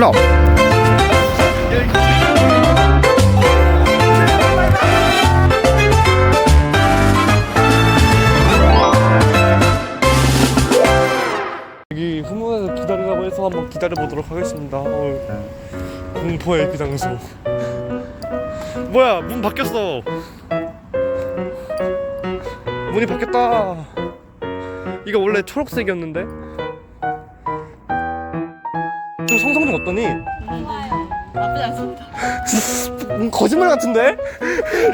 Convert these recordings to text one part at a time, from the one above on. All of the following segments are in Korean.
와. 여기 후문에서 기다리라고 해서 한번 기다려보도록 하겠습니다. 어, 공포의 비장소. 뭐야 문 바뀌었어. 문이 바뀌었다. 이거 원래 초록색이었는데 좀 성성 좀 어떠니? 나쁘지 않습니다. 음, 거짓말 같은데?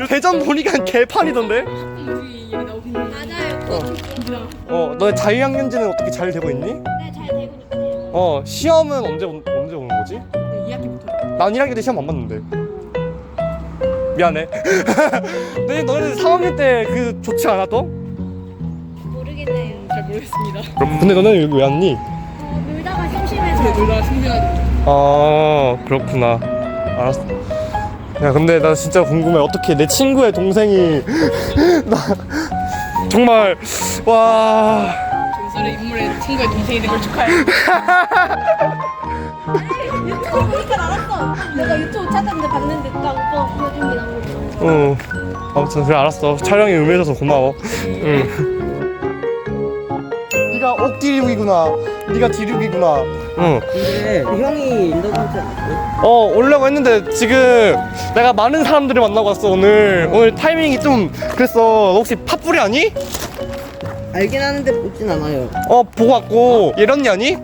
대전 보니까 개판이던데? 얘기 맞아요. 어. 어, 너의 자유학년제는 어떻게 잘 되고 있니? 네, 잘 되고 있어요. 어, 시험은 언제 온- 언제 오는 거지? 네, 2학기부터. 난 1학기 때 시험 안 봤는데. 미안해. 너희 너희들 3학년 때 그 좋지 않았어? 모르겠네요. 잘 모르겠습니다. 근데 너는 여기 왜 왔니? 심심해서. 네, 놀다가 신기하죠. 아, 그렇구나. 알았어. 야, 근데 나 진짜 궁금해. 어떻게 내 친구의 동생이 나 정말 와. 전설의 인물의 친구의 동생이 된 걸 축하해. 유튜브 보니까 알았어. 내가 유튜브 찾았는데 봤는데 딱 오빠가 보여준 게 나온 거. 어. 아무튼 그래 알았어. 촬영에 응해줘서 고마워. 응. 네가 옥디륙이구나. 네가 디륙이구나. 응. 근데 그 형이 인터뷰 하지 않았어요? 어 오려고 했는데 지금 내가 많은 사람들을 만나고 왔어 오늘. 오늘 타이밍이 좀 그랬어. 너 혹시 팥뿌리 아니? 알긴 하는데 보진 않아요. 어 보고 왔고 예런이 아니?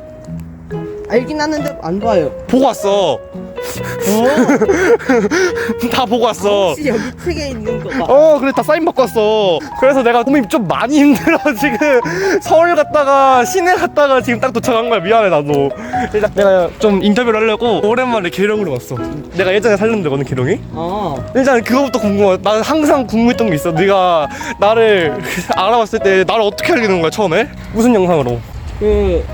알긴 하는데 안 봐요. 보고 왔어. 다 보고 왔어. 혹시 여기 책에 있는 거 봐. 어 그래 다 사인 받고 왔어 그래서 내가 몸이 좀 많이 힘들어 지금 서울 갔다가 시내 갔다가 지금 딱 도착한 거야 미안해 나도 일단 내가 좀 인터뷰를 하려고 오랜만에 계룡으로 왔어 내가 예전에 살렸는데 너는 계룡이? 어. 일단 그거부터 궁금해 난 항상 궁금했던 게 있어 네가 나를 알아봤을 때 나를 어떻게 알게 된 거야 처음에? 무슨 영상으로? 그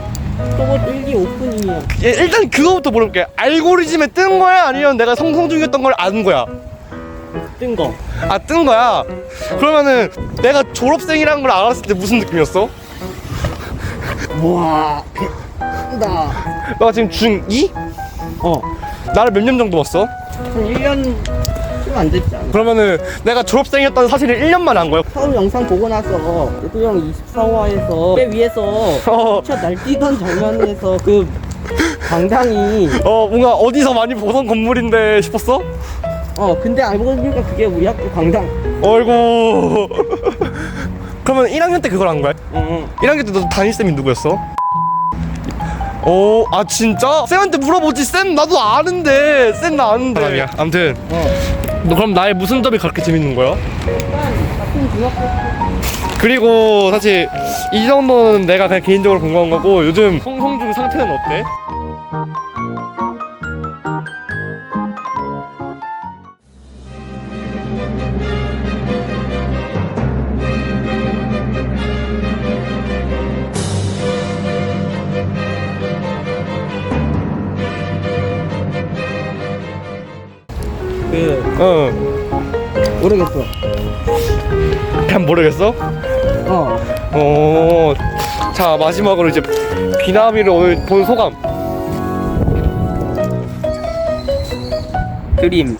저번 1, 2 오프닝이요. 예, 일단 그거부터 물어볼게 알고리즘에 뜬 거야 아니면 내가 성성 중이었던 걸 아는 거야? 뜬 거. 아 뜬 거야? 그러면은 내가 졸업생이라는 걸 알았을 때 무슨 느낌이었어? 와. 나. 너가 지금 중2? 어. 나를 몇 년 정도 봤어? 한 1년 좀안 됐지 않아? 그러면은 내가 졸업생이었다는 사실을 1년만 안 거야? 서울 영상 보고 나서 예도 형 24화에서 배 위에서 어, 차 날뛰던 장면에서 그 광장이 어 뭔가 어디서 많이 보던 건물인데 싶었어? 어 근데 알고 보니까 그게 우리 학교 광장. 어이구 그러면 1학년 때 그걸 한 거야? 응. 1학년 때 너 담임쌤이 누구였어? 오, 아 진짜? 쌤한테 물어보지 쌤 나도 아는데 쌤 나 아는데 사람이야 아무튼 어. 너 그럼 나의 무슨 점이 그렇게 재밌는 거야? 그리고 사실 이 정도는 내가 그냥 개인적으로 궁금한 거고 요즘 홍성중 상태는 어때? 어, 모르겠어. 그냥 모르겠어? 어. 어, 자 마지막으로 이제 비나미를 오늘 본 소감. 그림.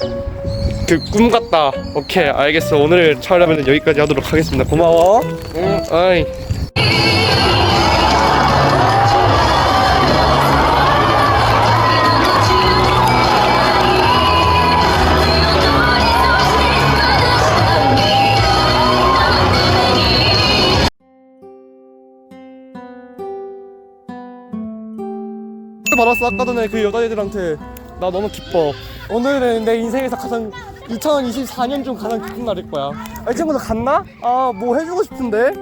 그 꿈 같다. 오케이 알겠어. 오늘 촬영은 여기까지 하도록 하겠습니다. 고마워. 응. 아이. 받았어 아까 전에 그 여자애들한테. 나 너무 기뻐. 오늘은 내 인생에서 가장 2024년 중 가장 기쁜 날일 거야. 아, 이 친구들 갔나? 아 뭐 해주고 싶은데?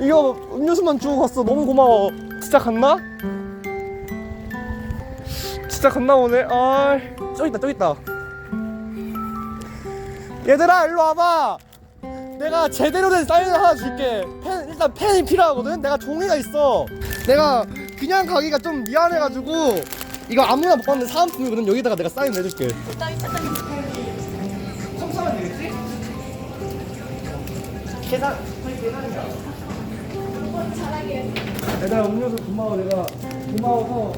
이거 음료수만 주고 갔어. 너무 고마워. 진짜 갔나? 진짜 갔나 오네 아 저기 있다 저기 있다. 얘들아 일로 와봐. 내가 제대로 된 사인을 하나 줄게. 펜 일단 펜이 필요하거든? 내가 종이가 있어. 내가 그냥 가기가 좀 미안해가지고 이거 아무나 못 받는 사은품이거든 여기다가 내가 사인 해줄게 청소하면 되겠지? 계산 계산이야 얘들아 음료수 고마워 내가 고마워서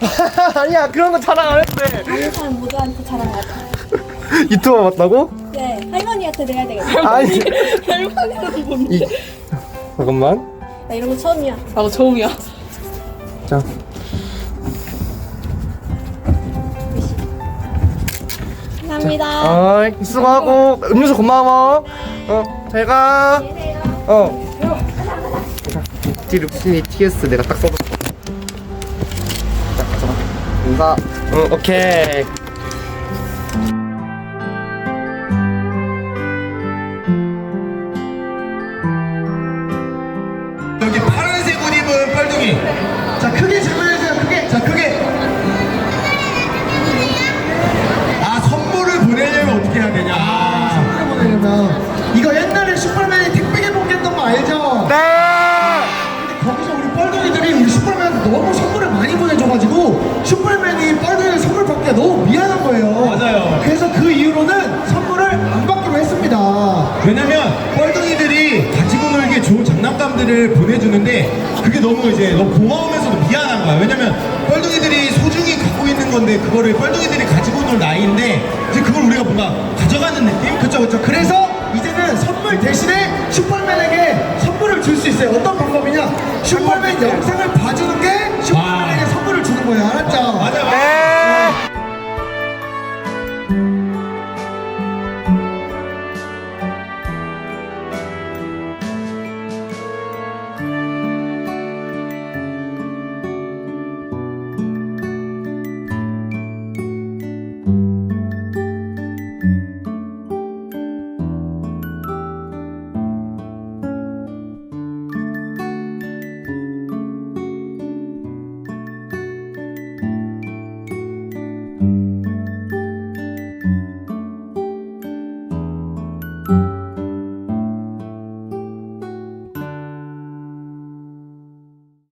아니야 그런 거 자랑 안 아는 사람 모두한테 자랑하자. 유튜버 맞다고? 네, 할머니한테 내야 되겠다. 아니 할머니는 뭔데? 이 잠깐만. 나 이런 거 처음이야. 나도 처음이야. 자. 감사합니다. 어이 수고하고. 음료수 고마워. 어 잘 가. 어. 뷰티 룩스미 TS 내가 딱 써뒀어 자 가져가 인사. 응 오케이 크게 질문해주세요. 크게. 자, 크게. 아, 선물을 보내려면 어떻게 해야 되냐? 선물을 보내려면. 이거 옛날에 슈퍼맨이 택배 개봉했던 거 알죠? 네 근데 거기서 우리 뻘둥이들이 우리 슈퍼맨한테 너무 선물을 많이 보내줘가지고 슈퍼맨이 뻘둥이를 선물 받기가 너무 미안한 거예요. 맞아요. 그래서 그 이후로는 선물을 안 받기로 했습니다. 왜냐면 뻘둥이들이 가지고 놀기에 좋은 장난감들을 보내주는데 그게 너무 이제 너무 고마우면서도 미안 한 거야. 왜냐면 뻘둥이들이 소중히 갖고 있는 건데 그거를 뻘둥이들이 가지고 놀 나이인데 이제 그걸 우리가 뭔가 가져가는 느낌? 그쵸 그쵸. 그래서 이제는 선물 대신에 슈퍼맨에게 선물을 줄 수 있어요. 어떤 방법이냐? 슈퍼맨 영상을 봐주는 게 슈퍼맨에게 선물을 주는 거예요. 알았죠? 맞아